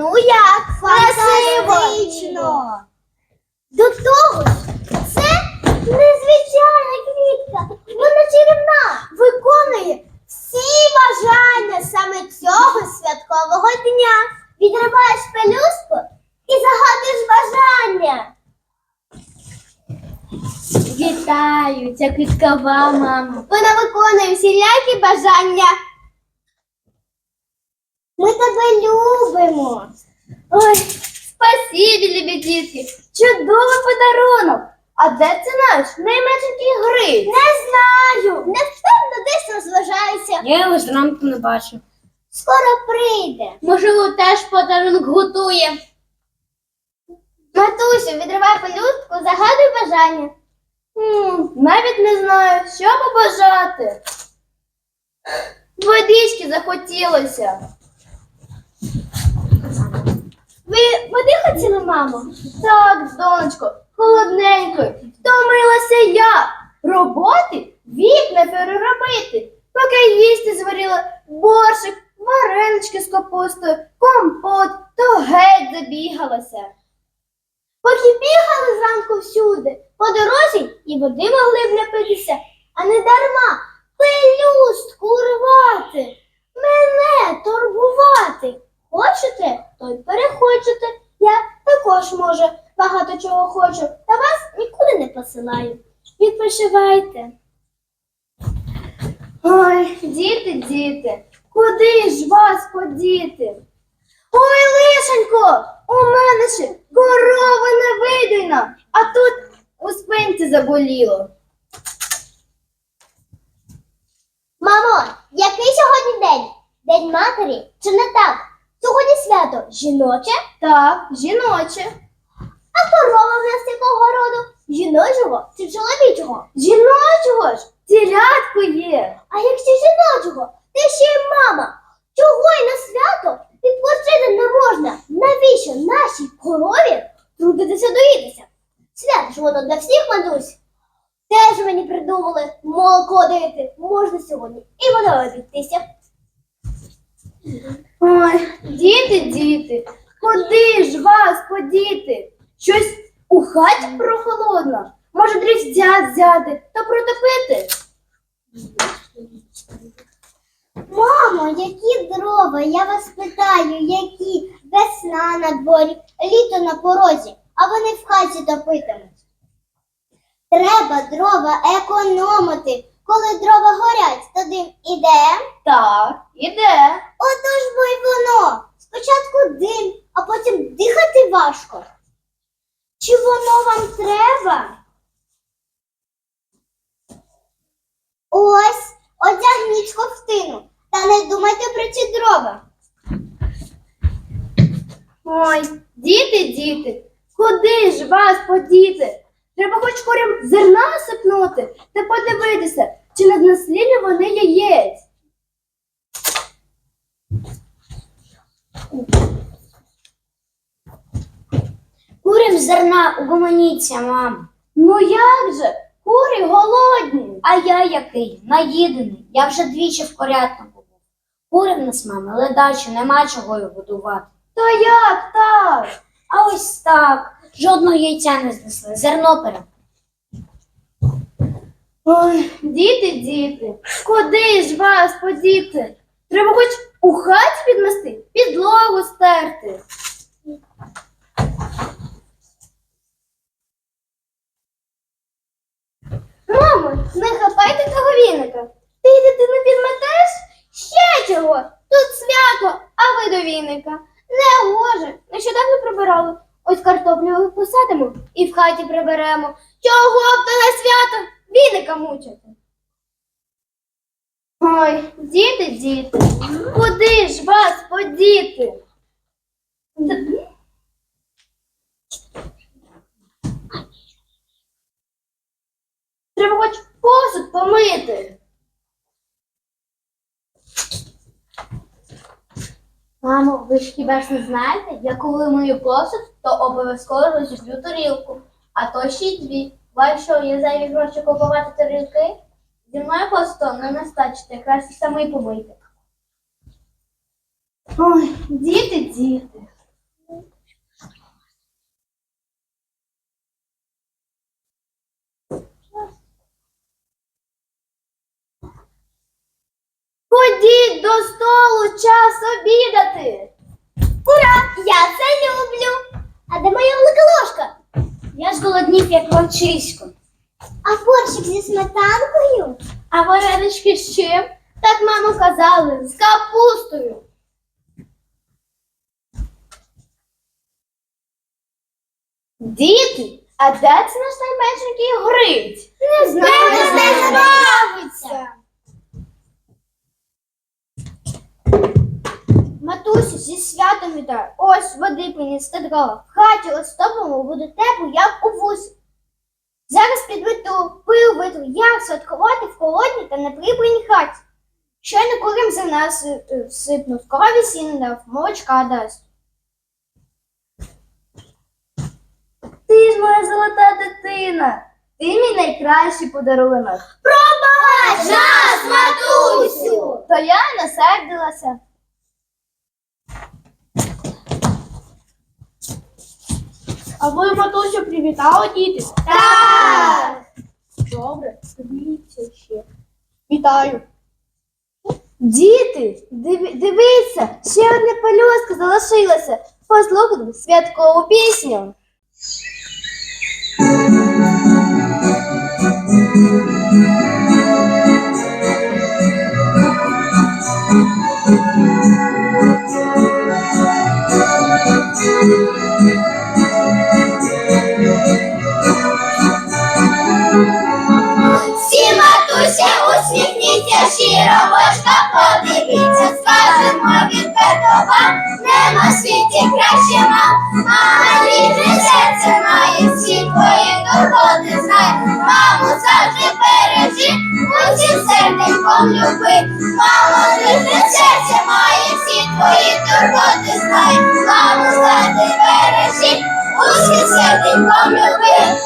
Ну як, фантастично. До того ж, це незвичайна квітка. Вона чарівна, виконує всі бажання саме цього святкового дня. Відриваєш пелюстку і загадуєш бажання. Вітаю, ця квіткова мама. Вона виконує всілякі бажання. Ми тебе любимо. Дітки. Чудовий подарунок. А де це наш найменшенький гри? Не знаю. Напевно, десь розважається. Я його зранку не бачив. Скоро прийде. Можливо, теж подарунок готує. Матусю, відривай пелюстку, загадуй бажання. М, навіть не знаю, що побажати. Водички захотілося. Ви води хотіли, мамо? Так, донечко, холодненько. Втомилася я. Роботи вікна переробити. Поки їсти зварила борщик, варенички з капустою, компот, то геть забігалася. Поки бігали зранку всюди, по дорозі і води могли б напитися, а не дарма пелюстку рвати, мене турбувати. Хочете, то й перехочете. Також, може, багато чого хочу, та вас нікуди не посилаю. Відпочивайте. Ой, діти, діти, куди ж вас подіти? Ой, лишенько, у мене ще корова не видойна, а тут у спинці заболіло. Мамо, який сьогодні день? День матері? Чи не так? Сьогодні свято жіноче? Так, жіноче. А корова в нас якого роду? Жіночого чи чоловічого? Жіночого ж, телятко є. А якщо жіночого, ти ще й мама. Чого й на свято відпочити не можна? Навіщо нашій корові трудитися доїтися? Свято ж воно для всіх матусь. Теж мені придумали молоко дати. Можна сьогодні і водою обійтися. Ой, діти, діти, куди ж вас подіти? Щось у хаті прохолодно. Може, дріздя взяти та протопити? Мамо, які дрова? Я вас питаю, які весна на дворі, літо на порозі, а вони в хаті топитимуть. Треба дрова економити. Коли дрова горять, то дим іде. Так, іде. Отож бо й воно. Спочатку дим, а потім дихати важко. Чи воно вам треба? Ось, одягніть ковтину, та не думайте про ці дрова. Ой, діти, діти, куди ж вас подіти? Треба хоч корям зерна сипнути та подивитися, чи не вони яєць. Курям зерна угомоніться, мам. Ну як же? Курі голодні. А я який? Наїдений. Я вже двічі в корятнику був. Кури в нас, мами, ледачі, нема чого його годувати. Та як так? А ось так. Жодного яйця не знесли. Зерно пере. Ой, діти, діти, куди ж вас подіти? Треба хоч у хаті підмести, підлогу стерти. Мамо, не хапайте того віника. Ти дитину підметеш? Ще чого? Тут свято, а ви до віника. Не гоже. Нещодавно прибирали. Ось картоплю посадимо і в хаті приберемо. Чого б то на свято віника мучити? Ой, діти, діти, куди ж вас подіти? Треба хоч посуд помити. Мамо, ви ж хіба ж не знаєте, я коли мию посуд, то обов'язково розіб'ю тарілку, а то ще й дві. Що є зайві гроші купувати тарілки? Зі мною посуду не настачите, якраз самий помийте. Ой, діти, діти. Ходіть до столу, час обідати. Ура! Я це люблю. А де моя велика ложка? Я зголоднів, як вовчисько. А борщик зі сметанкою? А варенички з чим? Так мама казали, з капустою. Діти, а де це наш найменшенький Гриць? Не знаю. Зі святом вітаю. Ось води принести дрова. В хаті листопому буде тепло, як у вусі. Зараз підведу, пил витру, як святкувати в холодній та неприбраній хаті. Щойно курям за нас е, всипнув, корові сіна дав, молочка дасть. Ти ж моя золота дитина, ти мій найкращий подарунок. Пробач нас, матусю! То я не А ви, матусю, привітали діти? Так! Добре, дивіться ще. Вітаю. Діти, диви- дивіться, ще одне пелюстка залишилося. Послухайте святкову пісню. Усміхніться, щиро ложка подивіться, скажемо відверто вам, нема в світі краще мам. Мама рідне серце має, всі твої турботи знає. Маму завжди бережи, усім серденьком люби. Мамо, рідне серце має, всі твої турботи знає. Маму завжди бережи, усім серденьком люби.